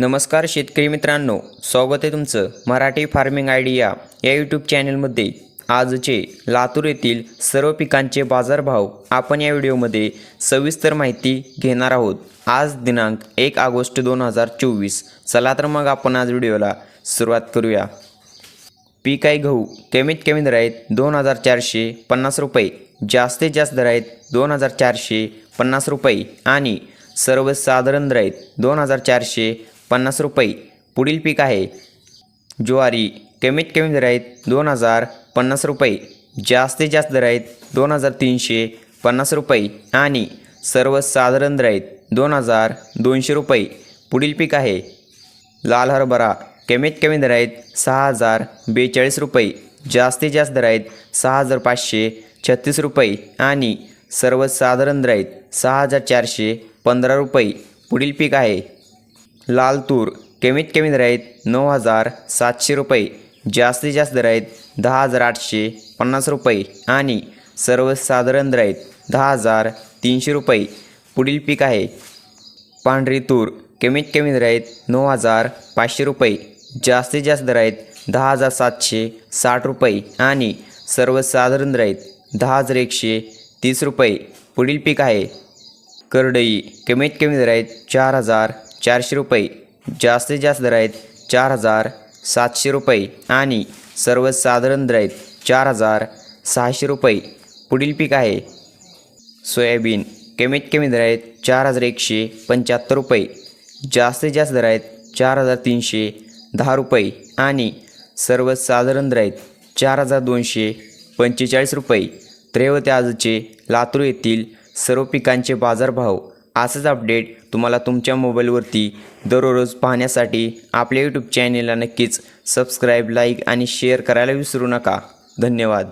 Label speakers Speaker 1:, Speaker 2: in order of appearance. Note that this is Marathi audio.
Speaker 1: नमस्कार शेतकरी मित्रांनो स्वागत आहे तुमचं मराठी फार्मिंग आयडिया या यूट्यूब चॅनलमध्ये. आजचे लातूर येथील सर्व पिकांचे बाजारभाव आपण या व्हिडिओमध्ये सविस्तर माहिती घेणार आहोत. आज दिनांक एक ऑगस्ट दोन हजार चोवीस. चला तर मग आपण आज व्हिडिओला सुरुवात करूया. पीक आहे गहू कमीत कमी दर आहेत दोन हजार चारशे पन्नास रुपये जास्तीत जास्त दर आहेत दोन हजार चारशे पन्नास रुपये आणि सर्वसाधारण दर आहेत दोन हजार चारशे पन्नास रुपये. पुढील पीक आहे. ज्वारी कमीत कमी दर आहेत दोन हजार पन्नास रुपये. जास्तीत जास्त दर आहेत दोन हजार तीनशे पन्नास रुपये. आणि सर्वसाधारण दर आहेत दोन हजार दोनशे रुपये. पुढील पीक आहे. लाल हरभरा कमीत कमी दर आहेत सहा हजार बेचाळीस रुपये. जास्तीत जास्त दर आहेत सहा हजार पाचशे छत्तीस रुपये. आणि सर्वसाधारण दर आहेत सहा हजार चारशे पंधरा रुपये. पुढील पीक आहे. लाल तूर कमीत कमी दर आहेत नऊ हजार सातशे रुपये जास्तीत जास्त दर आहेत दहा हजार आठशे पन्नास रुपये आणि सर्वसाधारण दर आहेत दहा हजार तीनशे रुपये. पुढील पीक आहे पांढरी तूर कमीत कमी दर आहेत नऊ हजार पाचशे रुपये जास्तीत जास्त दर आहेत दहा हजार सातशे साठ रुपये आणि सर्वसाधारण दर आहेत दहा हजार एकशे तीस रुपये. पुढील पीक आहे करडई कमीत कमी दर आहेत चार हजार चारशे रुपये. जास्तीत जास्त दर आहेत चार हजार सातशे रुपये आणि सर्वसाधारण दर आहेत चार हजार सहाशे रुपये. पुढील पीक आहे सोयाबीन. कमीत कमी दर आहेत चार हजार एकशे पंच्याहत्तर रुपये. जास्तीत जास्त दर आहेत चार हजार तीनशे दहा रुपये आणि सर्वसाधारण दर आहेत चार हजार दोनशे पंचेचाळीस रुपये. तर आजचे लातूर येथील सर्व पिकांचे बाजारभाव असंच अपडेट तुम्हाला तुमच्या मोबाईलवरती दररोज पाहण्यासाठी आपल्या यूट्यूब चॅनेलला नक्कीच सबस्क्राईब लाईक आणि शेअर करायला विसरू नका. धन्यवाद.